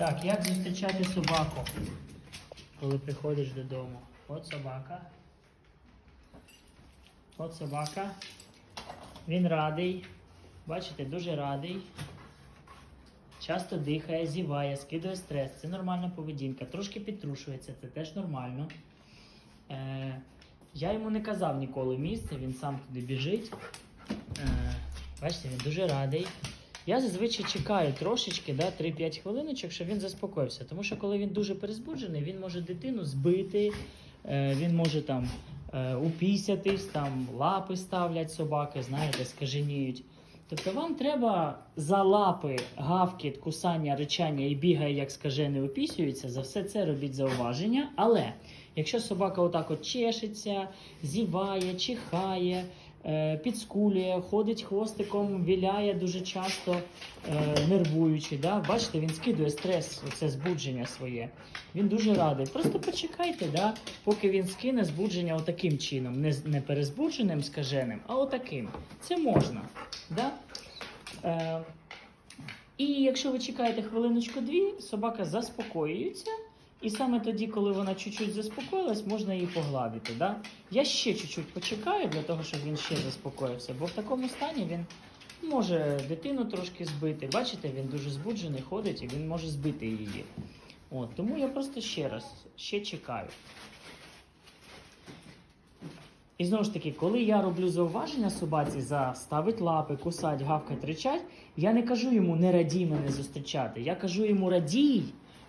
Так, як зустрічати собаку, коли приходиш додому? От собака. От собака. Він радий. Бачите, дуже радий. Часто дихає, зіває, скидає стрес. Це нормальна поведінка. Трошки підтрушується, це теж нормально. Е, я йому не казав ніколи місце, він сам туди біжить. Е, бачите, він дуже радий. Я зазвичай чекаю трошечки, да, 3-5 хвилиночок, щоб він заспокоївся. Тому що коли він дуже перезбуджений, він може дитину збити, е, він може там е, упісятись, там лапи ставлять собаки, знаєте, скаженіють. Тобто вам треба за лапи, гавкіт, кусання, ричання і бігає, як скажений, опісюється, за все це робіть зауваження. Але якщо собака отак от чешеться, зіває, чихає, підскулює, ходить хвостиком, віляє дуже часто, е, нервуючи, да? бачите, він скидує стрес, це збудження своє. Він дуже радий. Просто почекайте, да? поки він скине збудження отаким чином, не, не перезбудженим, скаженим, а отаким. Це можна. Да? Е, і якщо ви чекаєте хвилиночку-дві, собака заспокоюється. І саме тоді, коли вона чуть-чуть заспокоїлась, можна її погладити. Да? Я ще чуть-чуть почекаю для того, щоб він ще заспокоївся, бо в такому стані він може дитину трошки збити. Бачите, він дуже збуджений, ходить і він може збити її. От, тому я просто ще раз ще чекаю. І знову ж таки, коли я роблю зауваження собаці за ставить лапи, кусать, гавкать, ричать, я не кажу йому не радій мене зустрічати. Я кажу йому радій,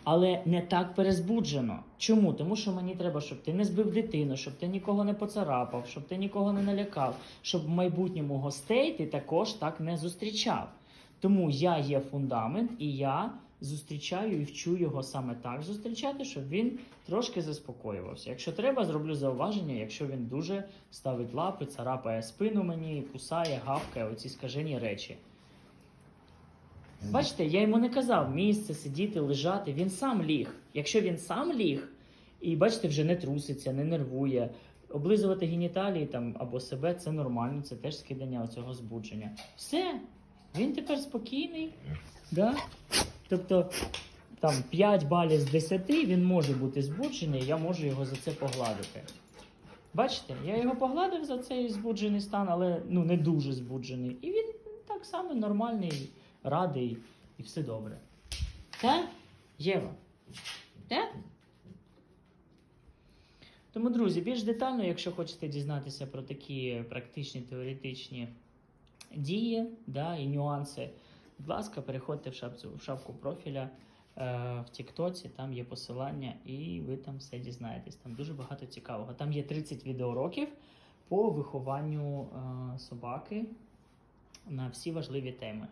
але не так перезбуджено. Чому? Тому що мені треба, щоб ти не збив дитину, щоб ти нікого не поцарапав, щоб ти нікого не налякав, щоб в майбутньому гостей ти також так не зустрічав. Тому я є фундамент, і я зустрічаю і вчу його саме так зустрічати, щоб він трошки заспокоювався. Якщо треба, зроблю зауваження, якщо він дуже ставить лапи, царапає спину мені, кусає, гавкає оці скажені речі. Бачите, я йому не казав місце сидіти, лежати. Він сам ліг. Якщо він сам ліг, і бачите, вже не труситься, не нервує. Облизувати геніталії там або себе це нормально, це теж скидання оцього збудження. Все, він тепер спокійний. Да? Тобто там 5 балів з 10 він може бути збуджений, я можу його за це погладити. Бачите, я його погладив за цей збуджений стан, але ну не дуже збуджений. І він так само нормальний, радий і все добре. Та? Єва? Та? Тому, друзі, більш детально, якщо хочете дізнатися про такі практичні теоретичні дії да, і нюанси, будь ласка, переходьте в, шапцю, в шапку профіля е, в Тіктоці, там є посилання, і ви там все дізнаєтесь. Там дуже багато цікавого. Там є 30 відеоуроків по вихованню е, собаки на всі важливі теми.